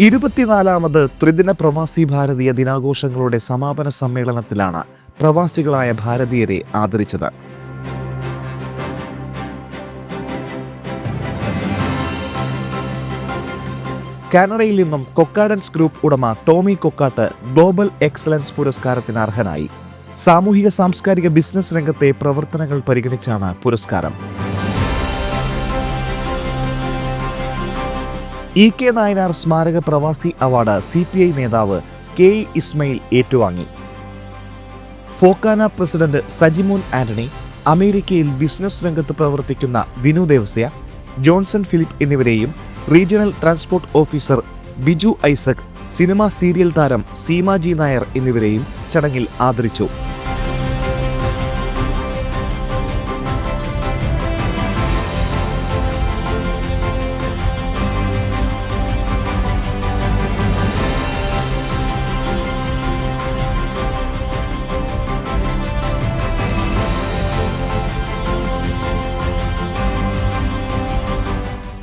ഇരുപത്തിനാലാമത് ത്രിദിന പ്രവാസി ഭാരതീയ ദിനാഘോഷങ്ങളുടെ സമാപന സമ്മേളനത്തിലാണ് പ്രവാസികളായ ഭാരതീയരെ ആദരിച്ചത്. കാനഡയിൽ നിന്നും കൊക്കാഡൻസ് ഗ്രൂപ്പ് ഉടമ ടോമി കൊക്കാട്ട് ഗ്ലോബൽ എക്സലൻസ് പുരസ്കാരത്തിന് അർഹനായി. സാമൂഹിക സാംസ്കാരിക ബിസിനസ് രംഗത്തെ പ്രവർത്തനങ്ങൾ പരിഗണിച്ചാണ് പുരസ്കാരം. ഇ കെ നായനാർ സ്മാരക പ്രവാസി അവാർഡ് സി പി ഐ നേതാവ് കെ ഇസ്മയിൽ ഏറ്റുവാങ്ങി. ഫോക്കാന പ്രസിഡന്റ് സജിമോൻ ആന്റണി അമേരിക്കയിൽ ബിസിനസ് രംഗത്ത് പ്രവർത്തിക്കുന്ന വിനു ദേവസ്യ ജോൺസൺ ഫിലിപ്പ് എന്നിവരെയും regional transport officer Biju Isaac cinema serial താരം സീമാജി നായർ എന്നിവരെയും ചടങ്ങിൽ ആദരിച്ചു.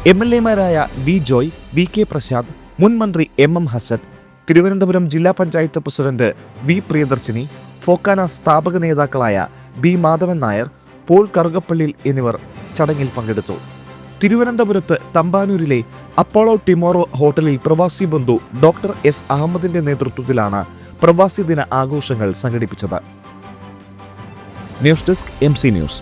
M L എമാരായ V Joy V K Prashanth മുൻ മന്ത്രി എം എം ഹസൻ തിരുവനന്തപുരം ജില്ലാ panchayat president V Priyadarshini FOKANA സ്ഥാപക നേതാക്കളായ ബി മാധവൻ നായർ പോൾ കറുകപ്പള്ളി എന്നിവർ ചടങ്ങിൽ പങ്കെടുത്തു. തിരുവനന്തപുരത്ത് തമ്പാനൂരിലെ അപ്പോളോ ടിമോറോ ഹോട്ടലിൽ പ്രവാസി ബന്ധു ഡോക്ടർ എസ്. അഹമ്മദിന്റെ നേതൃത്വത്തിലാണ് പ്രവാസി ദിന ആഘോഷങ്ങൾ സംഘടിപ്പിച്ചത്. News desk M C news.